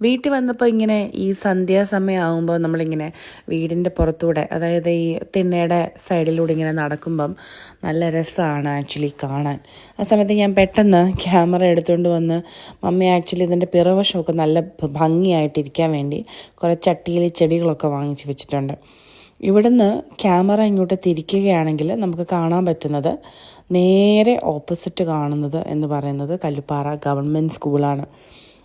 വീട്ടിൽ വന്നപ്പോൾ ഇങ്ങനെ ഈ സന്ധ്യാസമയമാകുമ്പോൾ നമ്മളിങ്ങനെ വീടിന്റെ പുറത്തൂടെ അതായത് ഈ തിണ്ണയുടെ സൈഡിലൂടെ ഇങ്ങനെ നടക്കുമ്പം നല്ല രസമാണ് ആക്ച്വലി കാണാൻ. ആ സമയത്ത് ഞാൻ പെട്ടെന്ന് ക്യാമറ എടുത്തുകൊണ്ട് വന്ന് മമ്മി ആക്ച്വലി ഇതിന്റെ പിറവശമൊക്കെ നല്ല ഭംഗിയായിട്ടിരിക്കാൻ വേണ്ടി കുറേ ചട്ടിയിൽ ചെടികളൊക്കെ വാങ്ങിച്ച് വെച്ചിട്ടുണ്ട്. ഇവിടുന്ന് ക്യാമറ ഇങ്ങോട്ട് തിരിക്കുകയാണെങ്കിൽ നമുക്ക് കാണാൻ പറ്റുന്നത് നേരെ ഓപ്പോസിറ്റ് കാണുന്നത് എന്ന് പറയുന്നത് കല്ലുപ്പാറ ഗവൺമെന്റ് സ്കൂളാണ്.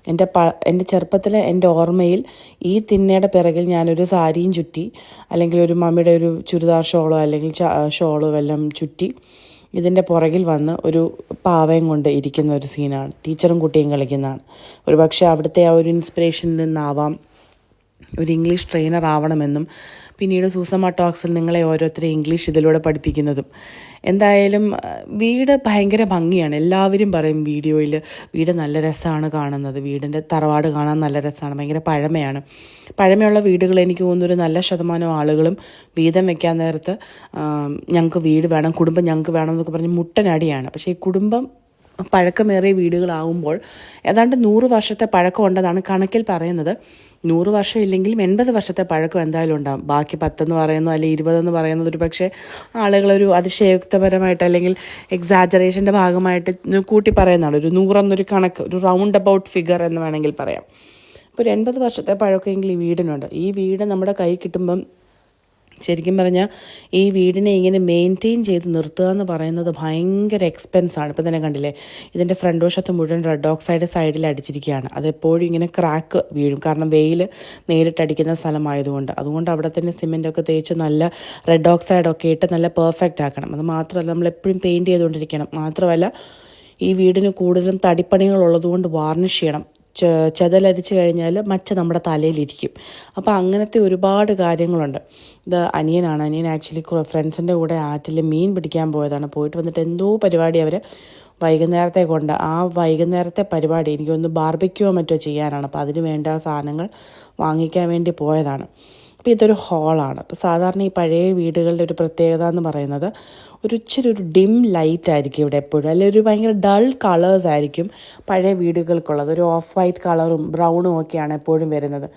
എന്റെ പ എന്റെ ചെറുപ്പത്തിൽ എന്റെ ഓർമ്മയിൽ ഈ തിന്നയുടെ പിറകിൽ ഞാനൊരു സാരിയും ചുറ്റി അല്ലെങ്കിൽ ഒരു മമ്മിയുടെ ഒരു ചുരിദാർ ഷോളോ അല്ലെങ്കിൽ ഷോളോ എല്ലാം ചുറ്റി ഇതിന്റെ പുറകിൽ വന്ന് ഒരു പാവയും കൊണ്ട് ഇരിക്കുന്ന ഒരു സീനാണ്. ടീച്ചറും കുട്ടിയും കളിക്കുന്നതാണ്. ഒരു പക്ഷേ അവിടുത്തെ ആ ഒരു ഇൻസ്പിറേഷനിൽ നിന്നാവാം ഒരു ഇംഗ്ലീഷ് ട്രെയിനർ ആവണമെന്നും പിന്നീട് സൂസമ്മ ടോക്സിൽ നിങ്ങളെ ഓരോരുത്തരെ ഇംഗ്ലീഷ് ഇതിലൂടെ പഠിപ്പിക്കുന്നതും. എന്തായാലും വീട് ഭയങ്കര ഭംഗിയാണ്. എല്ലാവരും പറയും വീഡിയോയിൽ വീട് നല്ല രസമാണ് കാണുന്നത്. വീടിന്റെ തറവാട് കാണാൻ നല്ല രസമാണ് ഭയങ്കര പഴമയാണ്. പഴമയുള്ള വീടുകൾ എനിക്ക് തോന്നുന്നൊരു നല്ല ശതമാനം ആളുകളും വീതം വെക്കാൻ നേരത്ത് ഞങ്ങൾക്ക് വീട് വേണം കുടുംബം ഞങ്ങൾക്ക് വേണം എന്നൊക്കെ പറഞ്ഞ് മുട്ടനടിയാണ്. പക്ഷേ ഈ കുടുംബം പഴക്കമേറിയ വീടുകളാവുമ്പോൾ ഏതാണ്ട് നൂറ് വർഷത്തെ പഴക്കം പഴക്കമുണ്ടെന്നാണ് കണക്കിൽ പറയുന്നത്. നൂറ് വർഷം ഇല്ലെങ്കിലും എൺപത് വർഷത്തെ പഴക്കം എന്തായാലും ഉണ്ടാകും ബാക്കി പത്തെന്ന് പറയുന്നു അല്ലെങ്കിൽ ഇരുപതെന്ന് പറയുന്നത് ഒരു പക്ഷേ ആളുകളൊരു അതിശയോക്തപരമായിട്ട് അല്ലെങ്കിൽ എക്സാജറേഷന്റെ ഭാഗമായിട്ട് കൂട്ടി പറയുന്നതാണ്. ഒരു നൂറെന്നൊരു കണക്ക് ഒരു റൗണ്ട് അബൌട്ട് ഫിഗർ എന്ന് വേണമെങ്കിൽ പറയാം. അപ്പോൾ ഒരു എൺപത് വർഷത്തെ പഴക്കമെങ്കിൽ ഈ വീടിനുണ്ട്. ഈ വീട് നമ്മുടെ കൈ കിട്ടുമ്പം ശരിക്കും പറഞ്ഞാൽ ഈ വീടിനെ ഇങ്ങനെ മെയിന്റെയിൻ ചെയ്ത് നിർത്തുക എന്ന് പറയുന്നത് ഭയങ്കര എക്സ്പെൻസാണ് ഇപ്പം തന്നെ കണ്ടില്ലേ? ഇതിന്റെ ഫ്രണ്ട് വശത്ത് മുഴുവൻ റെഡ് ഓക്സൈഡ് സൈഡിൽ അടിച്ചിരിക്കുകയാണ്. അതെപ്പോഴും ഇങ്ങനെ ക്രാക്ക് വീഴും. കാരണം വെയിൽ നേരിട്ടടിക്കുന്ന സ്ഥലമായതുകൊണ്ട്. അതുകൊണ്ട് അവിടെ തന്നെ സിമെന്റൊക്കെ തേച്ച് നല്ല റെഡ് ഓക്സൈഡൊക്കെ ഇട്ട് നല്ല പെർഫെക്റ്റ് ആക്കണം. അത് മാത്രമല്ല നമ്മൾ എപ്പോഴും പെയിന്റ് ചെയ്തുകൊണ്ടിരിക്കണം. മാത്രമല്ല ഈ വീടിന് കൂടുതലും തടിപ്പണികൾ ഉള്ളതുകൊണ്ട് വാർണിഷ് ചെയ്യണം. ചെതലരിച്ച് കഴിഞ്ഞാൽ മച്ച നമ്മുടെ തലയിലിരിക്കും. അപ്പോൾ അങ്ങനത്തെ ഒരുപാട് കാര്യങ്ങളുണ്ട്. ഇത് അനിയനാണ്. അനിയൻ ആക്ച്വലി ഫ്രണ്ട്സിന്റെ കൂടെ ആറ്റിൽ മീൻ പിടിക്കാൻ പോയതാണ്. പോയിട്ട് വന്നിട്ട് എന്തോ പരിപാടി അവർ വൈകുന്നേരത്തെ കൊണ്ട്. ആ വൈകുന്നേരത്തെ പരിപാടി എനിക്കൊന്ന് ബാർബിക്കോ മറ്റോ ചെയ്യാനാണ്. അപ്പോൾ അതിന് വേണ്ട സാധനങ്ങൾ വാങ്ങിക്കാൻ വേണ്ടി പോയതാണ്. അപ്പോൾ ഇതൊരു ഹാളാണ്. അപ്പോൾ സാധാരണ ഈ പഴയ വീടുകളുടെ ഒരു പ്രത്യേകത എന്ന് പറയുന്നത് ഒരു ഇച്ചിരി ഒരു ഡിം ലൈറ്റ് ആയിരിക്കും ഇവിടെ എപ്പോഴും. അല്ലെങ്കിൽ ഒരു ഭയങ്കര ഡൾ കളേഴ്സ് ആയിരിക്കും പഴയ വീടുകൾക്കുള്ളത്. ഒരു ഓഫ് വൈറ്റ് കളറും ബ്രൗണും ഒക്കെയാണ് എപ്പോഴും വരുന്നത്.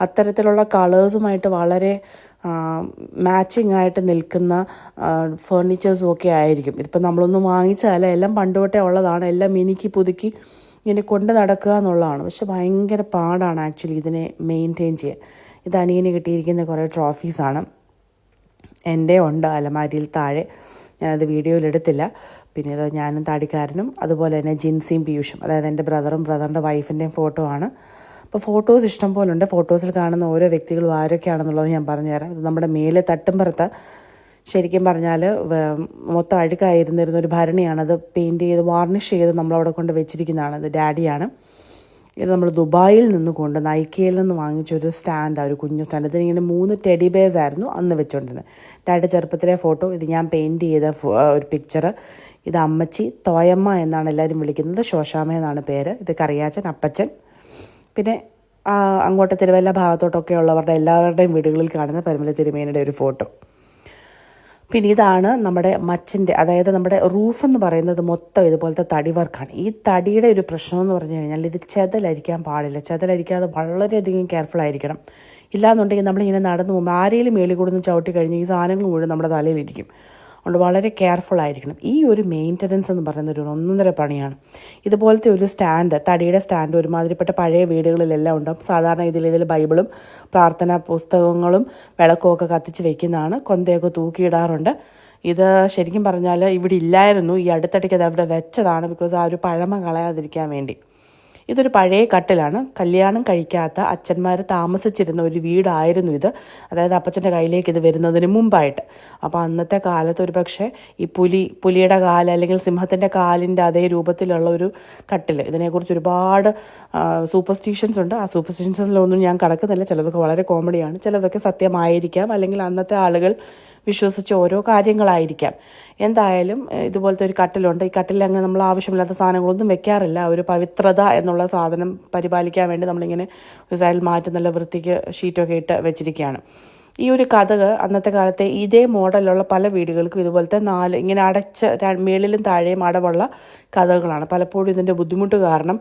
അത്തരത്തിലുള്ള കളേഴ്സുമായിട്ട് വളരെ മാച്ചിങ് ആയിട്ട് നിൽക്കുന്ന ഫേർണിച്ചേഴ്സും ഒക്കെ ആയിരിക്കും. ഇതിപ്പോൾ നമ്മളൊന്നും വാങ്ങിച്ചാൽ എല്ലാം പണ്ടുതൊട്ടേ ഉള്ളതാണ്. എല്ലാം മിനുക്കി പുതുക്കി ഇങ്ങനെ കൊണ്ട് നടക്കുക എന്നുള്ളതാണ്. പക്ഷെ ഭയങ്കര പാടാണ് ആക്ച്വലി ഇതിനെ മെയിന്റെയിൻ ചെയ്യാൻ. ഇത് അനിയന് കിട്ടിയിരിക്കുന്ന കുറേ ട്രോഫീസാണ് എന്റെ ഉണ്ട് അലമാരിയിൽ താഴെ. ഞാനത് വീഡിയോയിൽ എടുത്തില്ല. പിന്നെ ഇത് ഞാനും താടിക്കാരനും അതുപോലെ തന്നെ ജിൻസിയും പീയൂഷും അതായത് എന്റെ ബ്രദറും ബ്രദറിന്റെ വൈഫിന്റെയും ഫോട്ടോ ആണ്. അപ്പോൾ ഫോട്ടോസ് ഇഷ്ടം പോലെ ഉണ്ട്. ഫോട്ടോസിൽ കാണുന്ന ഓരോ വ്യക്തികളും ആരൊക്കെയാണെന്നുള്ളത് ഞാൻ പറഞ്ഞുതരാം. ഇത് നമ്മുടെ മേലെ തട്ടുംപുറത്ത് ശരിക്കും പറഞ്ഞാൽ മൊത്തം അഴുക്കായിരുന്നിരുന്ന ഒരു ഭരണിയാണ്. അത് പെയിന്റ് ചെയ്ത് വാർണിഷ് ചെയ്ത് നമ്മളവിടെ കൊണ്ട് വെച്ചിരിക്കുന്നതാണ്. ഇത് ഡാഡിയാണ്. ഇത് നമ്മൾ ദുബായിൽ നിന്ന് കൊണ്ട് നൈക്കയിൽ നിന്ന് വാങ്ങിച്ച ഒരു സ്റ്റാൻഡാണ് ഒരു കുഞ്ഞു സ്റ്റാൻഡ്. ഇതിനിങ്ങനെ മൂന്ന് ടെഡി ബേസ് ആയിരുന്നു അന്ന് വെച്ചുകൊണ്ടിരുന്നത് ഡാഡി ചെറുപ്പത്തിലെ ഫോട്ടോ ഇത് ഞാൻ പെയിന്റ് ചെയ്ത ഒരു പിക്ചർ. ഇത് അമ്മച്ചി തോയമ്മ എന്നാണ് എല്ലാവരും വിളിക്കുന്നത്. ശോശാമ എന്നാണ് പേര്. ഇത് കറിയാച്ചൻ അപ്പച്ചൻ. പിന്നെ അങ്ങോട്ട് തിരുവല്ല ഭാഗത്തോട്ടൊക്കെ ഉള്ളവരുടെ എല്ലാവരുടെയും വീടുകളിൽ കാണുന്ന പരിമല തിരുമേനയുടെ ഒരു ഫോട്ടോ. പിന്നെ ഇതാണ് നമ്മുടെ മച്ചിന്റെ അതായത് നമ്മുടെ റൂഫ് എന്ന് പറയുന്നത് മൊത്തം ഇതുപോലത്തെ തടി വർക്കാണ് ഈ തടിയുടെ ഒരു പ്രശ്നം എന്ന് പറഞ്ഞു കഴിഞ്ഞാൽ ഇത് ചെതലരിക്കാൻ പാടില്ല. ചെതലരിക്കാതെ വളരെയധികം കെയർഫുൾ ആയിരിക്കണം. ഇല്ലാന്നുണ്ടെങ്കിൽ നമ്മളിങ്ങനെ നടന്നു പോകുമ്പോൾ ആരെങ്കിലും മേളിൽ കൂടുന്ന ചവിട്ടി കഴിഞ്ഞ് ഈ സാധനങ്ങൾ മുഴുവൻ നമ്മുടെ തലയിലിരിക്കും അതുകൊണ്ട് വളരെ കെയർഫുൾ ആയിരിക്കണം. ഈ ഒരു മെയിന്റനൻസ് എന്ന് പറയുന്ന ഒരു ഒന്നൊന്നര പണിയാണ്. ഇതുപോലത്തെ ഒരു സ്റ്റാൻഡ് തടിയുടെ സ്റ്റാൻഡ് ഒരുമാതിരിപ്പെട്ട പഴയ വീടുകളിലെല്ലാം ഉണ്ടാവും. സാധാരണ ഇതിൽ ഇതിൽ ബൈബിളും പ്രാർത്ഥനാ പുസ്തകങ്ങളും വിളക്കും ഒക്കെ കത്തിച്ച് വെക്കുന്നതാണ്. കൊന്തയൊക്കെ തൂക്കിയിടാറുണ്ട്. ഇത് ശരിക്കും പറഞ്ഞാൽ ഇവിടെ ഇല്ലായിരുന്നു. ഈ അടുത്തിടയ്ക്ക് അത് അവിടെ വെച്ചതാണ്. ബിക്കോസ് ആ ഒരു പഴമ കളയാതിരിക്കാൻ വേണ്ടി. ഇതൊരു പഴയ കട്ടിലാണ്. കല്യാണം കഴിക്കാത്ത അച്ഛന്മാർ താമസിച്ചിരുന്ന ഒരു വീടായിരുന്നു ഇത്. അതായത് അപ്പച്ചന്റെ കയ്യിലേക്ക് ഇത് വരുന്നതിന് മുമ്പായിട്ട്. അപ്പോൾ അന്നത്തെ കാലത്ത് ഒരു പക്ഷേ ഈ പുലി പുലിയുടെ കാൽ അല്ലെങ്കിൽ സിംഹത്തിന്റെ കാലിന്റെ അതേ രൂപത്തിലുള്ള ഒരു കട്ടിൽ ഇതിനെക്കുറിച്ച് ഒരുപാട് സൂപ്പർസ്റ്റിഷ്യൻസ് ഉണ്ട്. ആ സൂപ്പർസ്റ്റിഷ്യൻസിലൊന്നും ഞാൻ കടക്കുന്നില്ല ചിലതൊക്കെ വളരെ കോമഡിയാണ് ചിലതൊക്കെ സത്യമായിരിക്കാം. അല്ലെങ്കിൽ അന്നത്തെ ആളുകൾ വിശ്വസിച്ച ഓരോ കാര്യങ്ങളായിരിക്കാം. എന്തായാലും ഇതുപോലത്തെ ഒരു കട്ടിലുണ്ട്. ഈ കട്ടിൽ അങ്ങനെ നമ്മൾ ആവശ്യമില്ലാത്ത സാധനങ്ങളൊന്നും വെക്കാറില്ല. ഒരു പവിത്രത എന്നുള്ള സാധനം പരിപാലിക്കാൻ വേണ്ടി നമ്മളിങ്ങനെ ഒരു സൈഡിൽ മാറ്റി നല്ല വൃത്തിക്ക് ഷീറ്റൊക്കെ ഇട്ട് വെച്ചിരിക്കുകയാണ്. ഈ ഒരു കഥക് അന്നത്തെ കാലത്തെ ഇതേ മോഡലുള്ള പല വീടുകൾക്കും ഇതുപോലത്തെ നാല് ഇങ്ങനെ അടച്ച മേളിലും താഴെയും അടവുള്ള കഥകളാണ്. പലപ്പോഴും ഇതിന്റെ ബുദ്ധിമുട്ട് കാരണം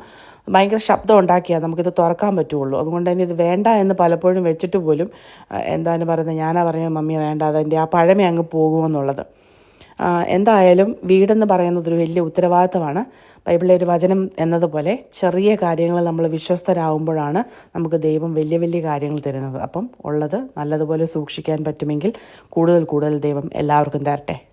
ഭയങ്കര ശബ്ദം ഉണ്ടാക്കിയാൽ നമുക്കിത് തുറക്കാൻ പറ്റുള്ളൂ. അതുകൊണ്ട് തന്നെ ഇത് വേണ്ട എന്ന് പലപ്പോഴും വെച്ചിട്ട് പോലും എന്താണ് പറയുന്നത് ഞാനാ പറയുന്നത് മമ്മി വേണ്ട അതിന്റെ ആ പഴമ അങ്ങ് പോകുമെന്നുള്ളത്. എന്തായാലും വീടെന്ന് പറയുന്നത് ഒരു വലിയ ഉത്തരവാദിത്തമാണ്. ബൈബിളിലെ ഒരു വചനം എന്നതുപോലെ ചെറിയ കാര്യങ്ങൾ നമ്മൾ വിശ്വസ്തരാകുമ്പോഴാണ് നമുക്ക് ദൈവം വലിയ വലിയ കാര്യങ്ങൾ തരുന്നത്. അപ്പം ഉള്ളത് നല്ലതുപോലെ സൂക്ഷിക്കാൻ പറ്റുമെങ്കിൽ കൂടുതൽ കൂടുതൽ ദൈവം എല്ലാവർക്കും തരട്ടെ.